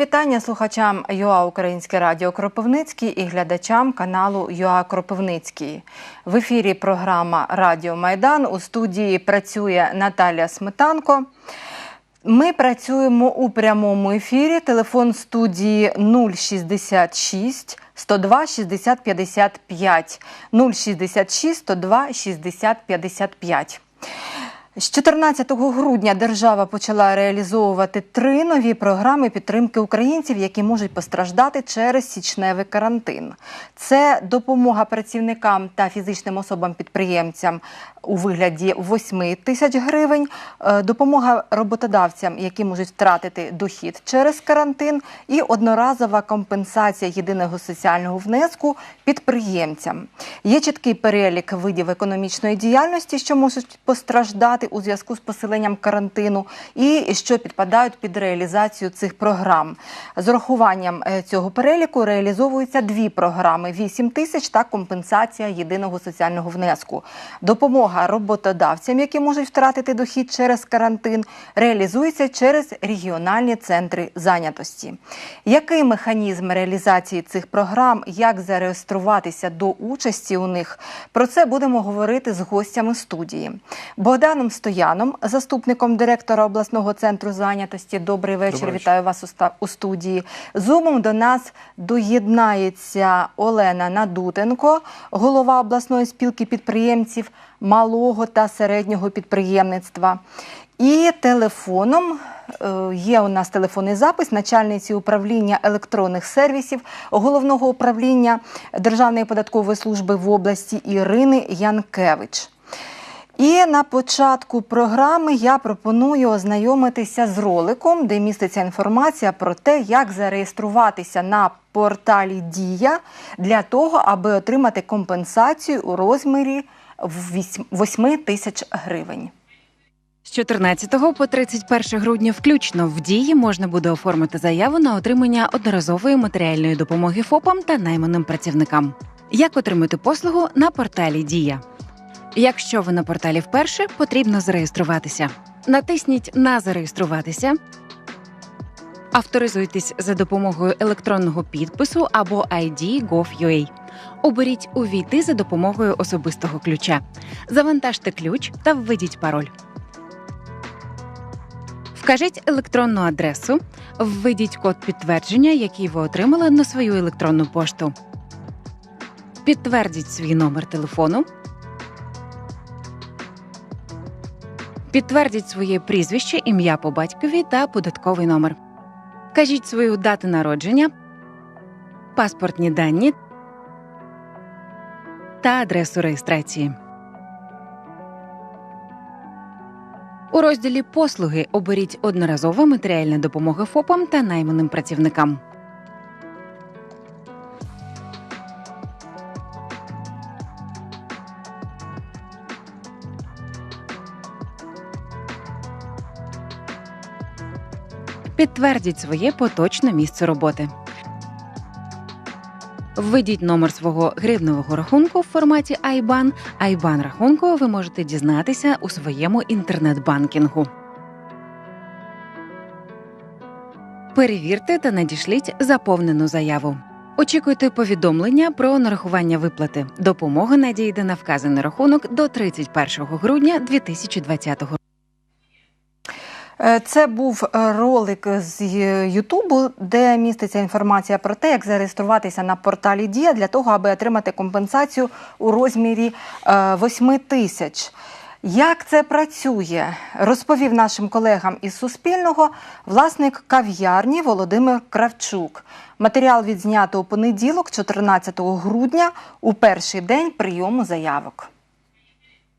вітання слухачам ЮА Українське Радіо Кропивницький і глядачам каналу ЮА Кропивницький. В ефірі програма Радіо Майдан. У студії працює Наталія Сметанко. Ми працюємо у прямому ефірі. Телефон студії 066 102 60 55 066 102 60 55. З 14 грудня держава почала реалізовувати три нові програми підтримки українців, які можуть постраждати через січневий карантин. Це допомога працівникам та фізичним особам-підприємцям у вигляді 8 тисяч гривень, е, допомога роботодавцям, які можуть втратити дохід через карантин, і одноразова компенсація єдиного соціального внеску підприємцям. Є чіткий перелік видів економічної діяльності, що можуть постраждати у зв'язку з посиленням карантину, і що підпадають під реалізацію цих програм. З урахуванням е, цього переліку реалізовуються дві програми: 8 тисяч та компенсація єдиного соціального внеску. Допомога роботодавцям, які можуть втратити дохід через карантин, реалізується через регіональні центри зайнятості. Який механізм реалізації цих програм, як зареєструватися до участі у них? Про це будемо говорити з гостями студії. Богданом Стояном, заступником директора обласного центру зайнятості. Добрий вечір. Добрий вечір. Вітаю вас у студії. Зумом до нас доєднається Олена Надутенко, голова обласної спілки підприємців малого та середнього підприємництва. І телефоном е, є у нас телефонний запис начальниці управління електронних сервісів головного управління Державної податкової служби в області Ірини Янкевич. І на початку програми я пропоную ознайомитися з роликом, де міститься інформація про те, як зареєструватися на порталі Дія для того, аби отримати компенсацію у розмірі 8 тисяч гривень. З 14 по 31 грудня включно в дії можна буде оформити заяву на отримання одноразової матеріальної допомоги ФОПам та найманим працівникам. Як отримати послугу на порталі Дія? Якщо ви на порталі вперше, потрібно зареєструватися. Натисніть на зареєструватися. Авторизуйтесь за допомогою електронного підпису або ID Gov.ua. Оберіть Увійти за допомогою особистого ключа. Завантажте ключ та введіть пароль. Вкажіть електронну адресу, введіть код підтвердження, який ви отримали на свою електронну пошту. Підтвердіть свій номер телефону. Підтвердіть своє прізвище, ім'я по батькові та податковий номер. Кажіть свою дату народження, паспортні дані та адресу реєстрації. У розділі Послуги оберіть одноразову матеріальну допомога ФОПам та найманим працівникам. Підтвердіть своє поточне місце роботи. Введіть номер свого гривневого рахунку в форматі IBAN. IBAN рахунку ви можете дізнатися у своєму інтернет-банкінгу. Перевірте та надішліть заповнену заяву. Очікуйте повідомлення про нарахування виплати. Допомога надійде на вказаний рахунок до 31 грудня 2020 року. Е, Це був е, ролик з Ютубу, де міститься інформація про те, як зареєструватися на порталі Дія для того, аби отримати компенсацію у розмірі е, 8 тисяч. Як це працює, розповів нашим колегам із Суспільного власник кав'ярні Володимир Кравчук. Матеріал відзнято у понеділок, 14 грудня, у перший день прийому заявок.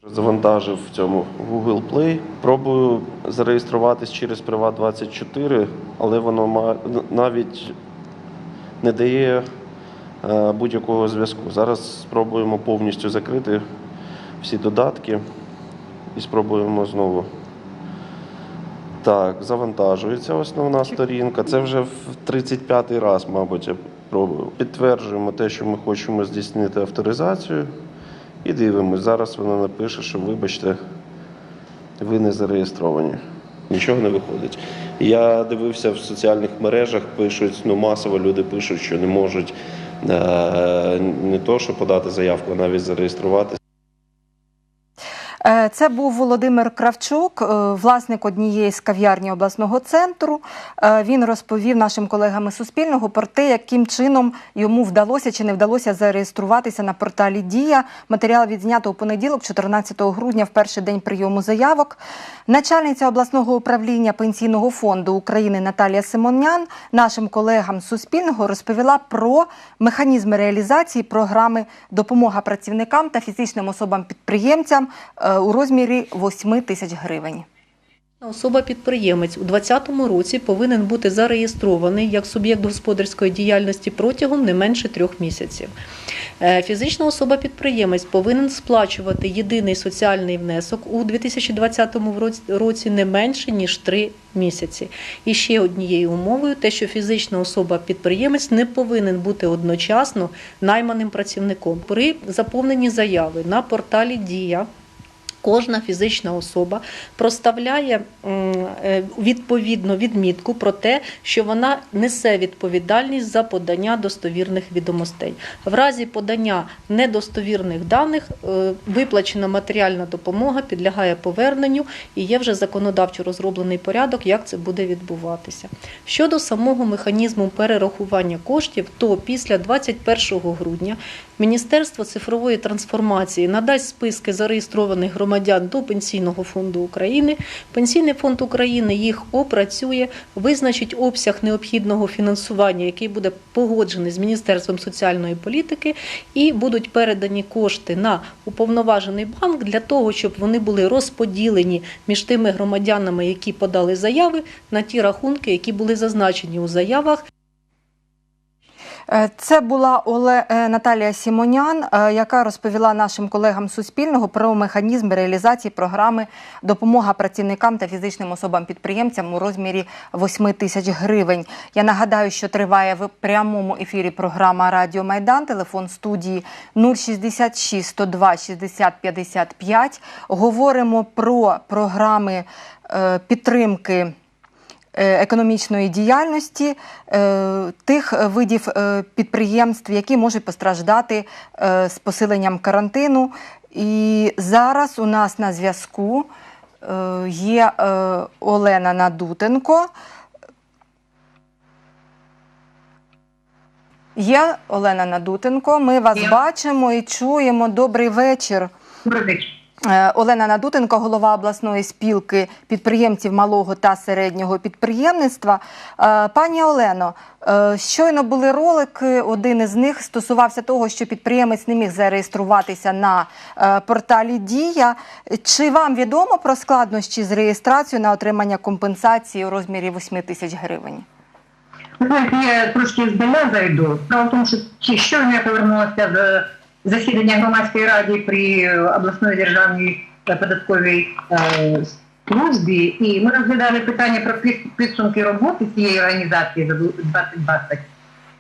Завантажив в цьому Google Play. Пробую зареєструватись через Privat24, але воно навіть не дає е, будь-якого зв'язку. Зараз спробуємо повністю закрити всі додатки і спробуємо знову. Так, завантажується основна сторінка. Це вже в 35-й раз, мабуть, я пробую. Підтверджуємо те, що ми хочемо здійснити авторизацію. І дивимось. Зараз вона напише, що вибачте, ви не зареєстровані. Нічого не виходить. Я дивився в соціальних мережах, пишуть, ну масово люди пишуть, що не можуть е, не то, що подати заявку, а навіть зареєструватися. Е, Це був Володимир Кравчук, е, власник однієї з кав'ярні обласного центру. Е, Він розповів нашим колегам Суспільного про те, яким чином йому вдалося чи не вдалося зареєструватися на порталі Дія. Матеріал відзнято у понеділок, 14 грудня, в перший день прийому заявок. Начальниця обласного управління пенсійного фонду України Наталія Симонян нашим колегам Суспільного розповіла про механізми реалізації програми допомога працівникам та фізичним особам-підприємцям у розмірі 8 тисяч гривень. Особа-підприємець у 2020 році повинен бути зареєстрований як суб'єкт господарської діяльності протягом не менше трьох місяців. Е, Фізична особа-підприємець повинен сплачувати єдиний соціальний внесок у 2020 році- році не менше ніж три місяці. І ще однією умовою те, що фізична особа-підприємець не повинен бути одночасно найманим працівником. При заповненні заяви на порталі Дія. Кожна фізична особа проставляє е, відповідну відмітку про те, що вона несе відповідальність за подання достовірних відомостей. В разі подання недостовірних даних е, виплачена матеріальна допомога підлягає поверненню і є вже законодавчо розроблений порядок, як це буде відбуватися. Щодо самого механізму перерахування коштів, то після 21 грудня Міністерство цифрової трансформації надасть списки зареєстрованих громадян до Пенсійного фонду України. Пенсійний фонд України їх опрацює, визначить обсяг необхідного фінансування, який буде погоджений з Міністерством соціальної політики, і будуть передані кошти на уповноважений банк для того, щоб вони були розподілені між тими громадянами, які подали заяви, на ті рахунки, які були зазначені у заявах. Е, Це була Оле... е, Наталія Сімонян, е, яка розповіла нашим колегам Суспільного про механізм реалізації програми допомога працівникам та фізичним особам-підприємцям у розмірі 8 тисяч гривень. Я нагадаю, що триває в прямому ефірі програма Радіо Майдан. Телефон студії 066 102 60 55. Говоримо про програми підтримки економічної діяльності е, тих видів е, підприємств, які можуть постраждати е, з посиленням карантину. І зараз у нас на зв'язку е, є е, Олена Надутенко. Є Олена Надутенко. Ми вас Є. бачимо і чуємо. Добрий вечір. Добрий вечір. Е, Олена Надутенко, голова обласної спілки підприємців малого та середнього підприємництва. Е, Пані Олено, е, щойно були ролики. Один із них стосувався того, що підприємець не міг зареєструватися на порталі Дія. Чи вам відомо про складнощі з реєстрацією на отримання компенсації у розмірі 8 тисяч гривень? Я трошки здаля зайду. Справа в тому, що щойно я повернулася з засідання громадської ради при обласної державній податковій е, службі, і ми розглядали питання про підсумки роботи цієї організації за 2020.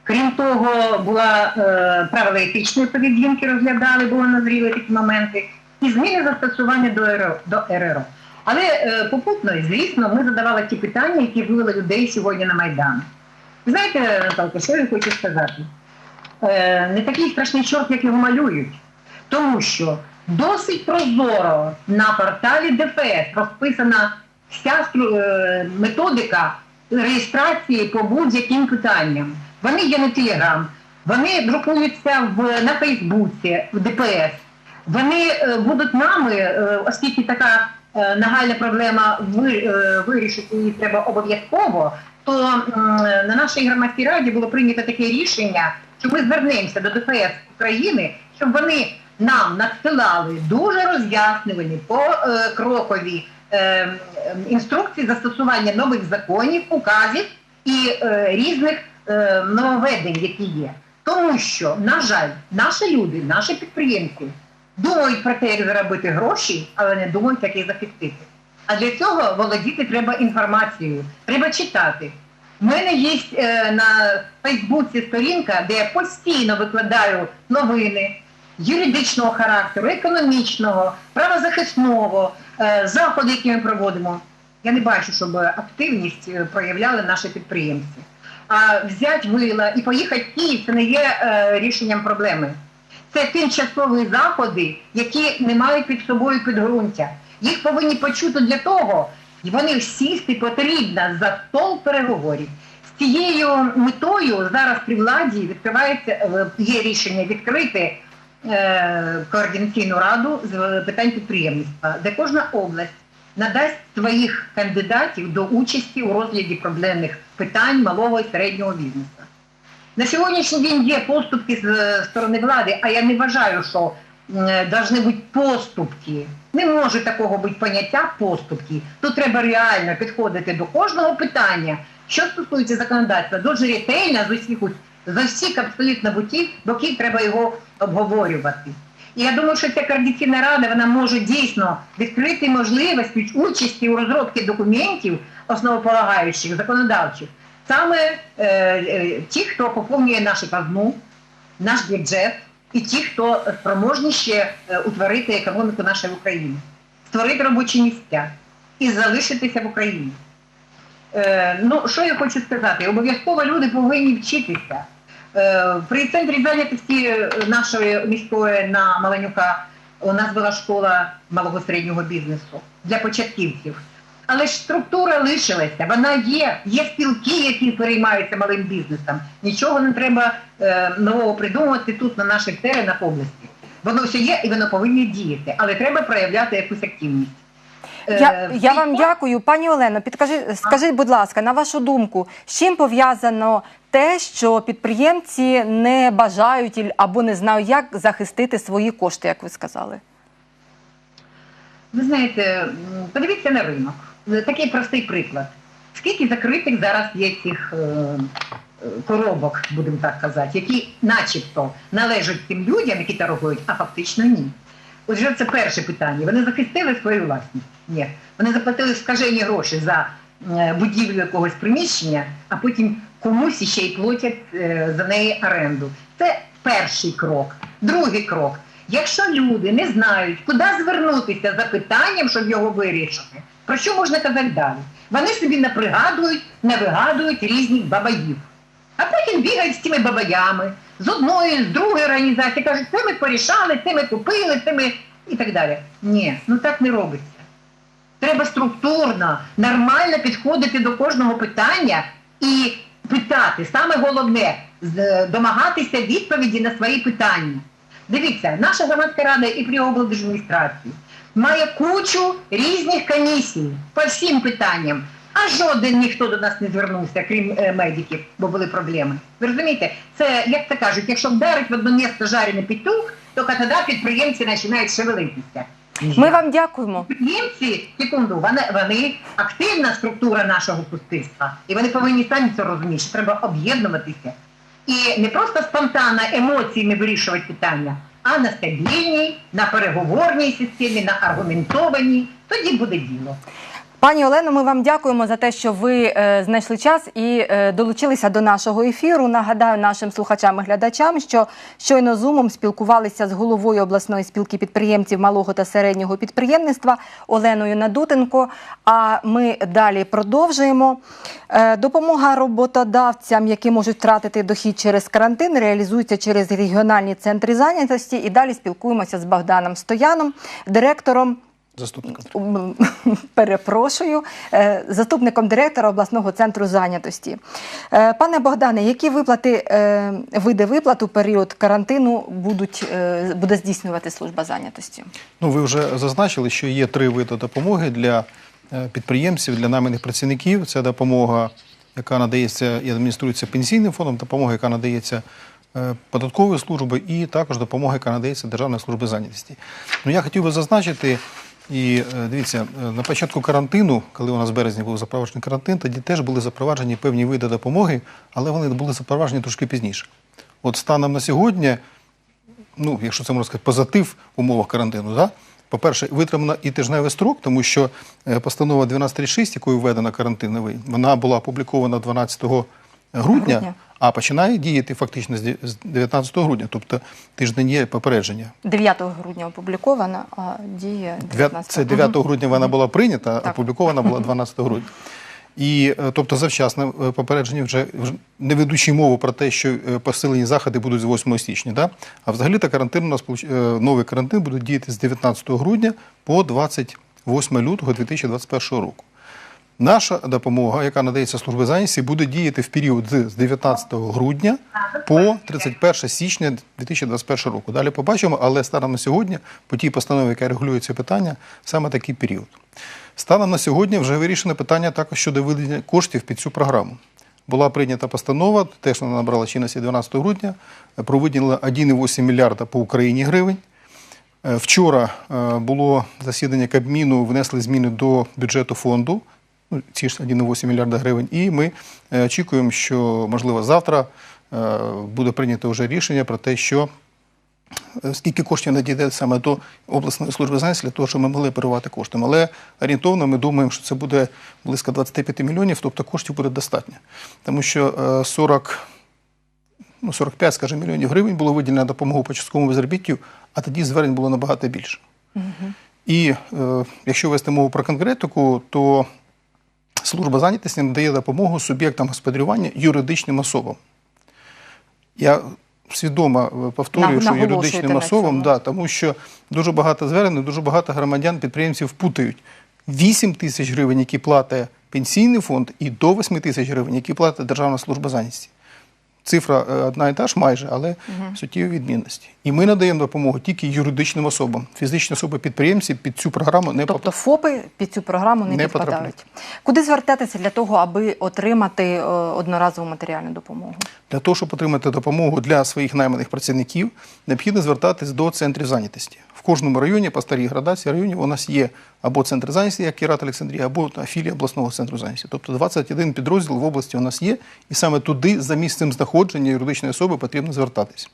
Крім того, була е, правила етичної поведінки розглядали, бо назріли такі моменти, і зміни застосування до РРО. До РРО. Але е, попутно, звісно, ми задавали ті питання, які вивели людей сьогодні на Майдан. Знаєте, Наталка, що я хочу сказати? Е, не такий страшний чорт, як його малюють. Тому що досить прозоро на порталі ДФС розписана вся е, методика реєстрації по будь-яким питанням. Вони є на Телеграм, вони друкуються в, на Фейсбуці, в ДПС. Вони е, будуть нами, оскільки така нагальна проблема ви, вирішити її треба обов'язково, то на нашій громадській раді було прийнято таке рішення, що ми звернемося до ДФС України, щоб вони нам надсилали дуже роз'яснювані по е, е, інструкції застосування нових законів, указів і е, різних нововведень, які є. Тому що, на жаль, наші люди, наші підприємці думають про те, як заробити гроші, але не думають, як їх захистити. А для цього володіти треба інформацією, треба читати. У мене є е, на Фейсбуці сторінка, де я постійно викладаю новини юридичного характеру, економічного, правозахисного, е, заходи, які ми проводимо. Я не бачу, щоб активність е, проявляли наші підприємці. А взяти вила і поїхати в Київ це не є рішенням проблеми. Це тимчасові заходи, які не мають під собою підґрунтя. Їх повинні почути для того, вони сісти потрібно за стол переговорів. З цією метою зараз при владі відкривається е, є рішення відкрити е, координаційну раду з питань підприємництва, де кожна область надасть своїх кандидатів до участі у розгляді проблемних питань малого і середнього бізнесу. На сьогоднішній день є поступки з е, сторони влади, а я не вважаю, що повинні бути поступки. Не може такого бути поняття поступки. Тут треба реально підходити до кожного питання, що стосується законодавства, дуже ретельно з усіх з усіх абсолютно боків, боків треба його обговорювати. І я думаю, що ця координаційна рада вона може дійсно відкрити можливість участі у розробці документів основополагаючих, законодавчих, саме е, е, ті, хто поповнює нашу казну, наш бюджет, і ті, хто спроможні е, утворити економіку нашої України, створити робочі місця і залишитися в Україні. Е, ну, що я хочу сказати? Обов'язково люди повинні вчитися. Е, При центрі зайнятості нашої міської на Маланюка у нас була школа малого середнього бізнесу для початківців. Але ж структура лишилася, вона є. Є спілки, які переймаються малим бізнесом. Нічого не треба е, нового придумувати тут, на наших теренах області. Воно все є і воно повинно діяти, але треба проявляти якусь активність. Е, Я, я вам дякую, пані Олено. Підкажи, скажіть, будь ласка, на вашу думку, з чим пов'язано те, що підприємці не бажають або не знають, як захистити свої кошти, як ви сказали? Ви знаєте, подивіться на ринок. Е, Такий простий приклад. Скільки закритих зараз є цих е, е, коробок, будемо так казати, які начебто належать тим людям, які торгують, а фактично ні. Отже, це перше питання. Вони захистили свою власність? Ні. Вони заплатили скажені гроші за будівлю якогось приміщення, а потім комусь ще й платять за неї оренду. Це перший крок. Другий крок. Якщо люди не знають, куди звернутися за питанням, щоб його вирішити, про що можна казати далі? Вони собі напригадують, навигадують різних бабаїв. А потім бігають з цими бабаями, з одної, з другої організації, кажуть, це ми порішали, це ми купили, це ми і так далі. Ні, ну так не робиться. Треба структурно, нормально підходити до кожного питання і питати. Саме головне домагатися відповіді на свої питання. Дивіться, наша громадська рада і при облдержадміністрації має кучу різних комісій по всім питанням. А жоден ніхто до нас не звернувся, крім е, медиків, бо були проблеми. Ви розумієте, це як це кажуть, якщо вдарить в одне місце жарений петух, то тоді підприємці починають шевелитися. Ми вам дякуємо. Підприємці, секунду, вони, вони активна структура нашого суспільства, і вони повинні самі це розуміти, що треба об'єднуватися. І не просто спонтанно емоціями вирішувати питання, а на стабільній, на переговорній системі, на аргументованій. Тоді буде діло. Пані Олено, ми вам дякуємо за те, що ви е, знайшли час і е, долучилися до нашого ефіру. Нагадаю нашим слухачам і глядачам, що щойно зумом спілкувалися з головою обласної спілки підприємців малого та середнього підприємництва Оленою Надутенко. А ми далі продовжуємо. Е, допомога роботодавцям, які можуть втратити дохід через карантин, реалізується через регіональні центри зайнятості. І далі спілкуємося з Богданом Стояном, директором. Заступником. Перепрошую, е, заступником директора обласного центру зайнятості. Е, Пане Богдане, які виплати, е, види виплат у період карантину будуть, буде здійснювати служба зайнятості? Ну, ви вже зазначили, що є три види допомоги для підприємців, для найманих працівників. Це допомога, яка надається і адмініструється пенсійним фондом, допомога, яка надається податковою службою, і також допомога, яка надається Державною службою зайнятості. Ну, я хотів би зазначити. І е, дивіться, е, на початку карантину, коли у нас в березні був запроваджений карантин, тоді теж були запроваджені певні види допомоги, але вони були запроваджені трошки пізніше. От станом на сьогодні ну, якщо це можна сказати, позитив в умовах карантину, да? по-перше, витримано і тижневий строк, тому що е, постанова 1236, якою введена карантин новий, вона була опублікована 12 грудня, Грудня. а починає діяти фактично з 19 грудня, тобто тиждень є попередження. 9 грудня опублікована, а діє 19 Це 9 грудня вона була прийнята, Так. опублікована була 12 грудня. І е, тобто завчасне попередження вже, вже не ведучи мову про те, що е, посилені заходи будуть з 8 січня. Да? А взагалі та карантин у нас е, новий карантин буде діяти з 19 грудня по 28 лютого 2021 року. Наша допомога, яка надається службі зайнятості, буде діяти в період з з 19 грудня по 31 січня 2021 року. Далі побачимо, але станом на сьогодні, по тій постанові, яка регулює це питання, саме такий період. Станом на сьогодні вже вирішено питання також щодо виділення коштів під цю програму. Була прийнята постанова, теж вона набрала чинності 12 грудня, про виділення 1,8 мільярда по Україні гривень. Е, Вчора е, було засідання Кабміну, внесли зміни до бюджету фонду, ну, ці ж 1,8 мільярда гривень, і ми е, очікуємо, що, можливо, завтра е, буде прийнято вже рішення про те, що е, скільки коштів надійде саме до обласної служби зайнятості для того, щоб ми могли оперувати коштами. Але орієнтовно ми думаємо, що це буде близько 25 мільйонів, тобто коштів буде достатньо. Тому що е, 40 ну, 45, скажімо, мільйонів гривень було виділено на допомогу по частковому безробіттю, а тоді звернень було набагато більше. І е, якщо вести мову про конкретику, то служба зайнятості надає допомогу суб'єктам господарювання юридичним особам. Я свідомо е, повторюю, що юридичним особам, да, тому що дуже багато звернень, дуже багато громадян, підприємців путають 8 тисяч гривень, які платить пенсійний фонд, і до 8 тисяч гривень, які платить Державна служба зайнятості. Цифра е, одна і та ж майже, але суттєві відмінності. І ми надаємо допомогу тільки юридичним особам. Фізичні особи-підприємці під цю програму не Тобто ФОПи під цю програму не, Не підпадають. потрапляють. Куди звертатися для того, аби отримати е, одноразову матеріальну допомогу? Для того, щоб отримати допомогу для своїх найманих працівників, необхідно звертатись до центрів зайнятості. В кожному районі, по старій градації районів, у нас є або центр зайнятості, як Кірат Олександрія, або філія обласного центру зайнятості. Тобто 21 підрозділ в області у нас є, і саме туди, за місцем знаходження юридичної особи, потрібно звертатись.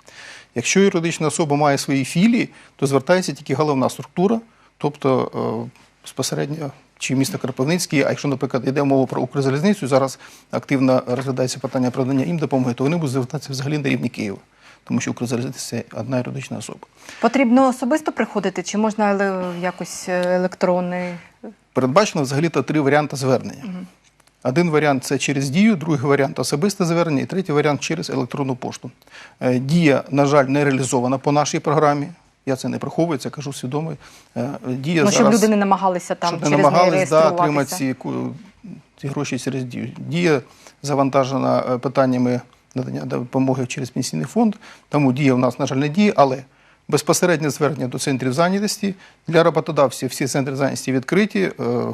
Якщо юридична особа має свої філії, то звертається тільки головна структура, тобто е, безпосередньо чи місто Кропивницький, а якщо, наприклад, йде мова про Укрзалізницю, зараз активно розглядається питання про надання їм допомоги, то вони будуть звертатися взагалі на рівні Києва, тому що Укрзалізниця це одна юридична особа. Потрібно особисто приходити, чи можна якось е, електронний? Передбачено взагалі-то три варіанти звернення. Один варіант це через дію, другий варіант особисте звернення, і третій варіант через електронну пошту. Е, Дія, на жаль, не реалізована по нашій програмі. Я це не приховую, це кажу свідомо. Е, Дія ну, щоб люди не намагалися там щоб не через неї намагались да, отримати ці, ці гроші через дію. Дія завантажена питаннями надання допомоги через пенсійний фонд, тому дія у нас, на жаль, не діє, але безпосереднє звернення до центрів зайнятості для роботодавців всі центри зайнятості відкриті, е,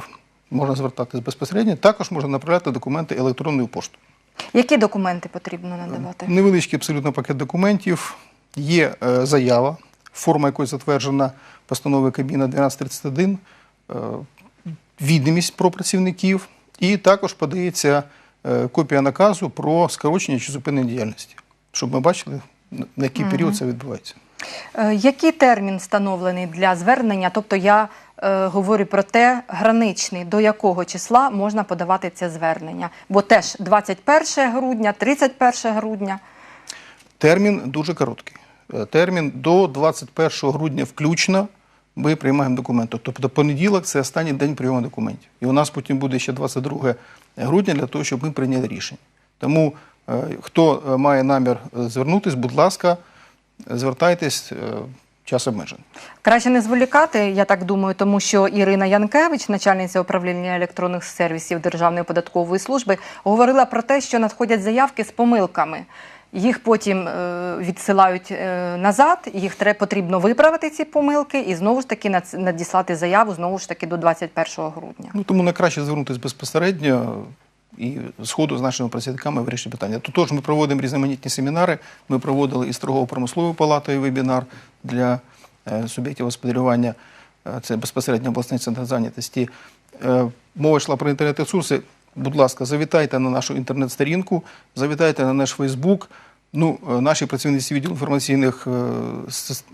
можна звертатись безпосередньо, також можна направляти документи електронною поштою. Які документи потрібно надавати? Невеличкий абсолютно пакет документів. Є е, заява, форма якої затверджена постановою Кабіна 1231, е, відомість про працівників, і також подається копія наказу про скорочення чи зупинення діяльності, щоб ми бачили, на який період це відбувається. Е, Який термін встановлений для звернення? Тобто я е, говорю про те, граничний, до якого числа можна подавати це звернення? Бо теж 21 грудня, 31 грудня. Термін дуже короткий. Е, Термін до 21 грудня включно ми приймаємо документи. Тобто понеділок це останній день прийому документів. І у нас потім буде ще 22 грудня для того, щоб ми прийняли рішення. Тому е, хто е, має намір звернутися, будь ласка, звертайтесь, е, час обмежений. Краще не зволікати, я так думаю, тому що Ірина Янкевич, начальниця управління електронних сервісів Державної податкової служби, говорила про те, що надходять заявки з помилками. Їх потім е, відсилають е, назад, їх потрібно виправити ці помилки і знову ж таки надіслати заяву знову ж таки до 21 грудня. Ну, тому найкраще звернутися безпосередньо і сходу з нашими працівниками вирішити питання. Тож ми проводимо різноманітні семінари. Ми проводили із торгово-промисловою палатою вебінар для е, суб'єктів господарювання. Це безпосередньо обласний центр зайнятості. Мова йшла про інтернет-ресурси. Будь ласка, завітайте на нашу інтернет-сторінку, завітайте на наш Фейсбук. Ну, е, наші працівниці відділу інформаційних е,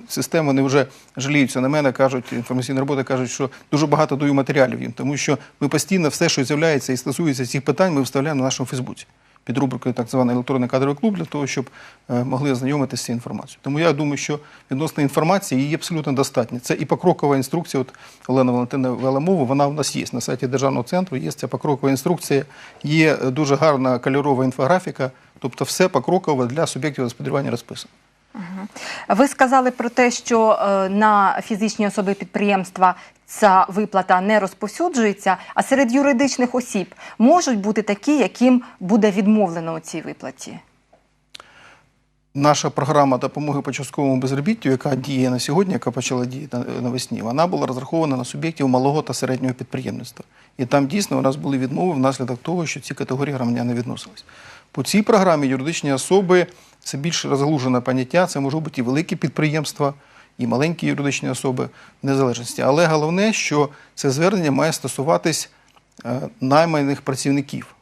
систем вони вже жаліються на мене, кажуть, інформаційна робота кажуть, що дуже багато даю матеріалів їм, тому що ми постійно все, що з'являється і стосується цих питань, ми вставляємо на нашому Фейсбуці. Під рубрикою так званий електронний кадровий клуб для того, щоб е, могли ознайомитися з цією інформацією. Тому я думаю, що відносно інформації її абсолютно достатньо. Це і покрокова інструкція. От Олена Валентина вела мову, вона у нас є на сайті державного центру. Є ця покрокова інструкція, є е, дуже гарна кольорова інфографіка. Тобто, все покроково для суб'єктів господарювання розписано. Ви сказали про те, що е, на фізичні особи підприємства ця виплата не розповсюджується, а серед юридичних осіб можуть бути такі, яким буде відмовлено у цій виплаті. Наша програма допомоги по частковому безробіттю, яка діє на сьогодні, яка почала діяти навесні, вона була розрахована на суб'єктів малого та середнього підприємництва. І там дійсно у нас були відмови внаслідок того, що ці категорії громадян не відносились. По цій програмі юридичні особи це більш розглужене поняття, це можуть бути і великі підприємства, і маленькі юридичні особи в незалежності. Але головне, що це звернення має стосуватись е, найманих працівників.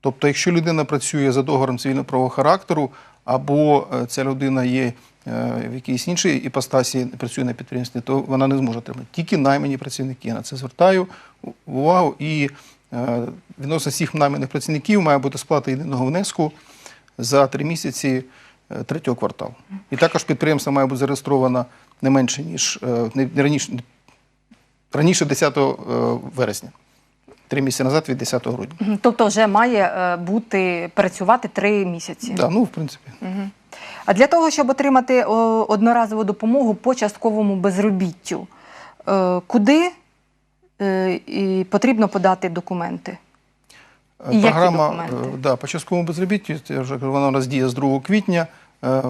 Тобто, якщо людина працює за договором цивільно правового характеру, або е, ця людина є е, в якійсь іншій іпостасі, працює на підприємстві, то вона не зможе отримати. Тільки наймані працівники. Я на це звертаю увагу. І відносно всіх найманих працівників має бути сплата єдиного внеску за три місяці е, третього кварталу. І також підприємство має бути зареєстровано не менше, ніж е, не раніше, раніше 10 е, вересня. Три місяці назад від 10 грудня. Тобто вже має е, бути працювати три місяці. Да, ну, в принципі. А для того, щоб отримати одноразову допомогу по частковому безробіттю, е, куди е, і потрібно подати документи? І які Програма документи? е, да, по частковому безробіттю, я вже кажу, вона у нас діє з 2 квітня. Е,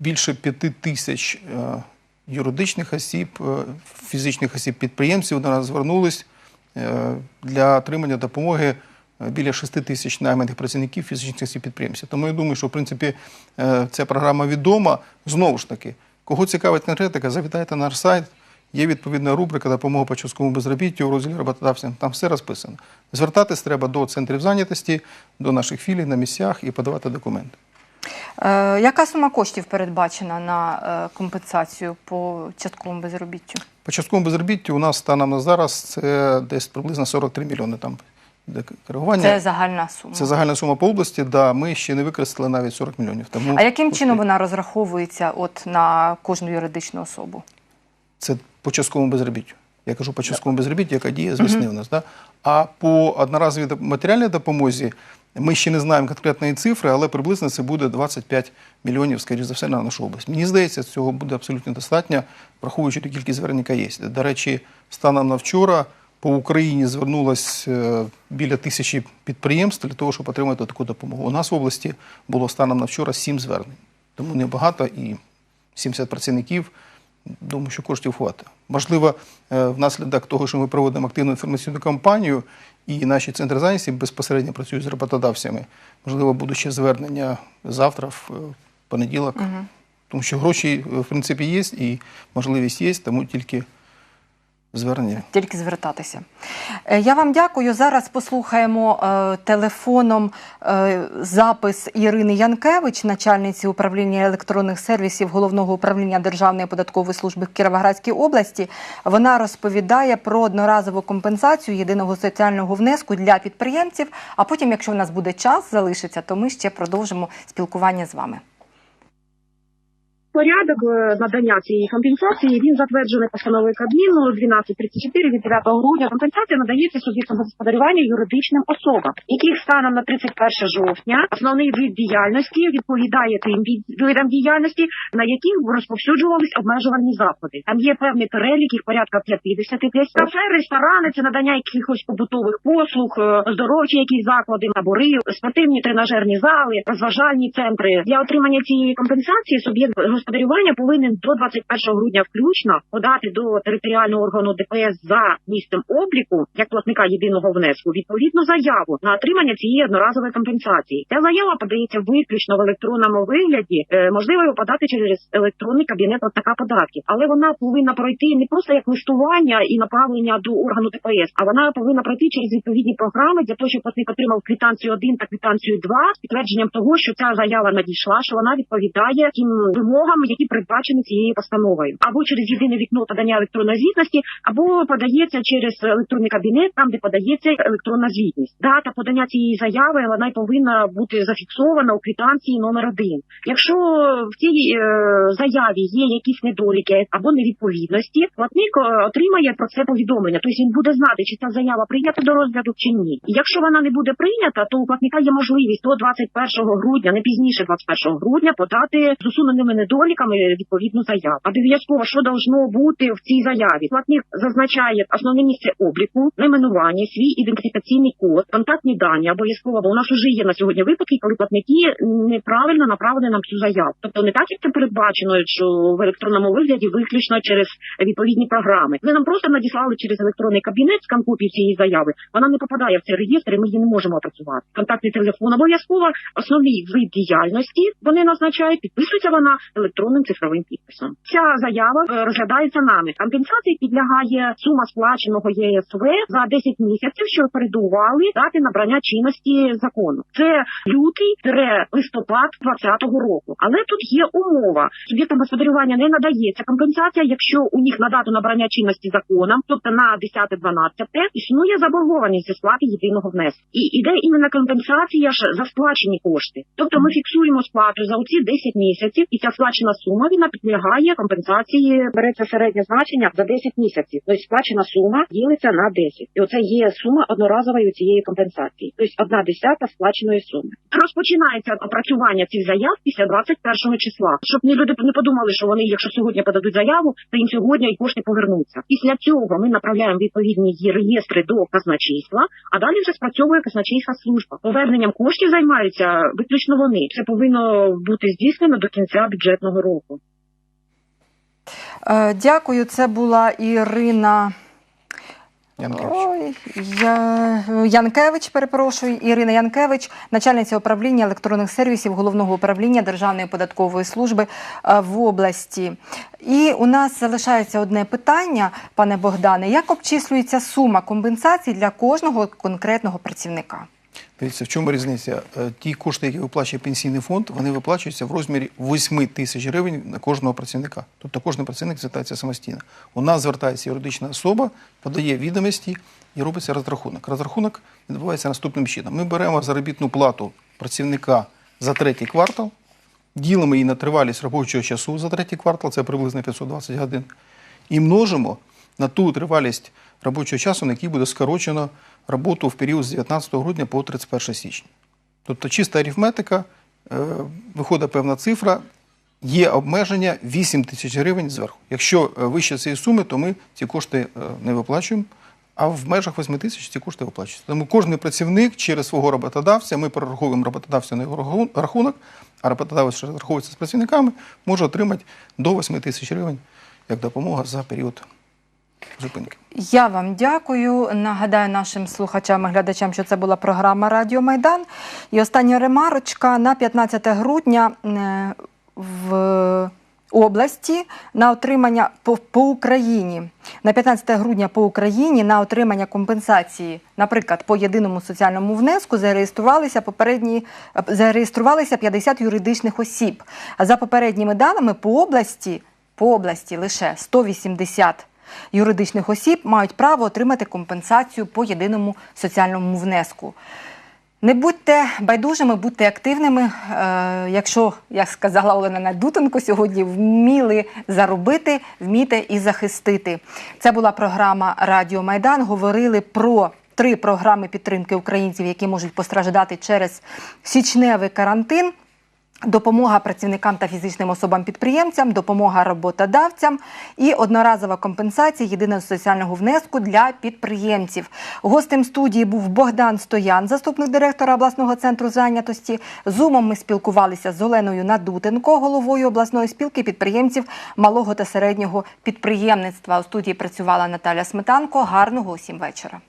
Більше п'яти тисяч е, юридичних осіб, е, фізичних осіб підприємців до нас звернулись е, для отримання допомоги е, біля 6 тисяч найманих працівників фізичних осіб підприємців. Тому я думаю, що в принципі е, ця програма відома. Знову ж таки, кого цікавить конкретика, завітайте на наш сайт. Є відповідна рубрика допомога по частковому безробіттю у розділі роботодавцям. Там все розписано. Звертатись треба до центрів зайнятості, до наших філій на місцях і подавати документи. Е, Яка сума коштів передбачена на е, компенсацію по частковому безробіттю? По частковому безробіттю у нас станом на зараз це десь приблизно 43 мільйони. Там де коригування. Це загальна сума. Це загальна сума по області. Да, ми ще не використали навіть 40 мільйонів. Тому А яким чином вона розраховується от на кожну юридичну особу? Це по частковому безробіттю. Я кажу по частковому безробіттю, яка діє з весни у нас. Да? А по одноразовій матеріальній допомозі ми ще не знаємо конкретної цифри, але приблизно це буде 25 мільйонів, скоріш за все, на нашу область. Мені здається, цього буде абсолютно достатньо, враховуючи ту кількість звернень, яка є. До речі, станом на вчора по Україні звернулось е, біля тисячі підприємств для того, щоб отримати таку допомогу. У нас в області було станом на вчора 7 звернень. Тому небагато і 70 працівників. Думаю, що коштів хватить. Можливо, е, внаслідок того, що ми проводимо активну інформаційну кампанію, і наші центри зайнятості безпосередньо працюють з роботодавцями. Можливо, буде ще звернення завтра, в понеділок, понеділок. Тому що гроші, е, в принципі, є і можливість є, тому тільки звернення. Тільки звертатися. Е, Я вам дякую. Зараз послухаємо е, телефоном е, запис Ірини Янкевич, начальниці управління електронних сервісів Головного управління Державної податкової служби в Кіровоградській області. Вона розповідає про одноразову компенсацію єдиного соціального внеску для підприємців. А потім, якщо в нас буде час, залишиться, то ми ще продовжимо спілкування з вами. Порядок е, надання цієї компенсації він затверджений постановою Кабміну 1234 від 9 грудня. Компенсація надається суб'єктам господарювання юридичним особам, яких станом на 31 жовтня основний вид діяльності відповідає тим видам діяльності, на яких розповсюджувались обмежувальні заходи. Там є певний перелік, їх порядка 50 десь. Кафе, ресторани, це надання якихось побутових послуг, е, оздоровчі якісь заклади, набори, спортивні тренажерні зали, розважальні центри. Для отримання цієї компенсації суб'єкт господарювання повинен до 21 грудня включно подати до територіального органу ДПС за місцем обліку як платника єдиного внеску відповідну заяву на отримання цієї одноразової компенсації. Ця заява подається виключно в електронному вигляді. Е, можливо його подати через електронний кабінет платника податків, але вона повинна пройти не просто як листування і направлення до органу ДПС, а вона повинна пройти через відповідні програми для того, щоб платник отримав квитанцію 1 та квитанцію 2 з підтвердженням того, що ця заява надійшла, що вона відповідає тим вимогам вимогам, які передбачені цією постановою, або через єдине вікно подання електронної звітності, або подається через електронний кабінет, там де подається електронна звітність. Дата подання цієї заяви вона й повинна бути зафіксована у квитанції номер один. Якщо в цій е, заяві є якісь недоліки або невідповідності, платник е, отримає про це повідомлення. Тобто він буде знати, чи ця заява прийнята до розгляду чи ні. І якщо вона не буде прийнята, то у платника є можливість до 21 грудня, не пізніше 21 грудня, подати з усуненими недоліками відповідну заяву. Обов'язково, що должно бути в цій заяві. Платник зазначає основне місце обліку, найменування, свій ідентифікаційний код, контактні дані. Обов'язково, бо у нас вже є на сьогодні випадки, коли платники неправильно направили нам цю заяву. Тобто не так, як це передбачено, що в електронному вигляді виключно через відповідні програми. Ви нам просто надіслали через електронний кабінет скан копії цієї заяви. Вона не попадає в цей реєстр, і ми її не можемо опрацювати. Контактний телефон обов'язково основний вид діяльності вони назначають. Підписується вона електронним цифровим підписом. Ця заява е, розглядається нами. Компенсації підлягає сума сплаченого ЄСВ за 10 місяців, що передували дати набрання чинності закону. Це лютий листопад 2020 року. Але тут є умова. Суб'єктам господарювання не надається компенсація, якщо у них на дату набрання чинності законом, тобто на 10-12, існує заборгованість зі сплати єдиного внеску. І іде іменно компенсація ж за сплачені кошти. Тобто ми фіксуємо сплату за оці 10 місяців, і ця сплачена сума вона підлягає компенсації. Береться середнє значення за 10 місяців. Тобто сплачена сума ділиться на 10. І оце є сума одноразової цієї компенсації. Тобто одна десята сплаченої суми. Розпочинається опрацювання цих заяв після 21 числа, щоб не люди не подумали, що вони, якщо сьогодні подадуть заяву, то їм сьогодні і кошти повернуться. Після цього ми направляємо відповідні реєстри до казначейства, а далі вже спрацьовує казначейська служба. Поверненням коштів займаються виключно вони. Це повинно бути здійснено до кінця бюджетного року. Е, Дякую. Це була Ірина. Янкевич. Ой, я... Янкевич, перепрошую, Ірина Янкевич, начальниця управління електронних сервісів головного управління Державної податкової служби е, в області. І у нас залишається одне питання, пане Богдане: як обчислюється сума компенсацій для кожного конкретного працівника? Дивіться, в чому різниця? Е, Ті кошти, які виплачує пенсійний фонд, вони виплачуються в розмірі 8 тисяч гривень на кожного працівника. Тобто кожен працівник звертається самостійно. У нас звертається юридична особа, подає відомості і робиться розрахунок. Розрахунок відбувається наступним чином. Ми беремо заробітну плату працівника за третій квартал, ділимо її на тривалість робочого часу за третій квартал, це приблизно 520 годин, і множимо на ту тривалість робочого часу, на який буде скорочено роботу в період з 19 грудня по 31 січня. Тобто чиста арифметика, е, виходить певна цифра, є обмеження 8 тисяч гривень зверху. Якщо е, вище цієї суми, то ми ці кошти е, не виплачуємо, а в межах 8 тисяч ці кошти виплачуються. Тому кожен працівник через свого роботодавця, ми перераховуємо роботодавцю на його рахунок, а роботодавець, рахується з працівниками, може отримати до 8 тисяч гривень як допомога за період зупинки. Я вам дякую. Нагадаю нашим слухачам і глядачам, що це була програма Радіо Майдан. І остання ремарочка на 15 грудня е, в області на отримання по, по Україні. На 15 грудня по Україні на отримання компенсації, наприклад, по єдиному соціальному внеску зареєструвалися попередні е, зареєструвалися 50 юридичних осіб. А за попередніми даними по області, по області лише 180 юридичних осіб мають право отримати компенсацію по єдиному соціальному внеску. Не будьте байдужими, будьте активними. Е, якщо, як сказала Олена Надутенко, сьогодні вміли заробити, вмійте і захистити. Це була програма Радіо Майдан. Говорили про три програми підтримки українців, які можуть постраждати через січневий карантин. Допомога працівникам та фізичним особам-підприємцям, допомога роботодавцям і одноразова компенсація єдиного соціального внеску для підприємців. Гостем студії був Богдан Стоян, заступник директора обласного центру зайнятості. Зумом ми спілкувалися з Оленою Надутенко, головою обласної спілки підприємців малого та середнього підприємництва. У студії працювала Наталя Сметанко. Гарного усім вечора.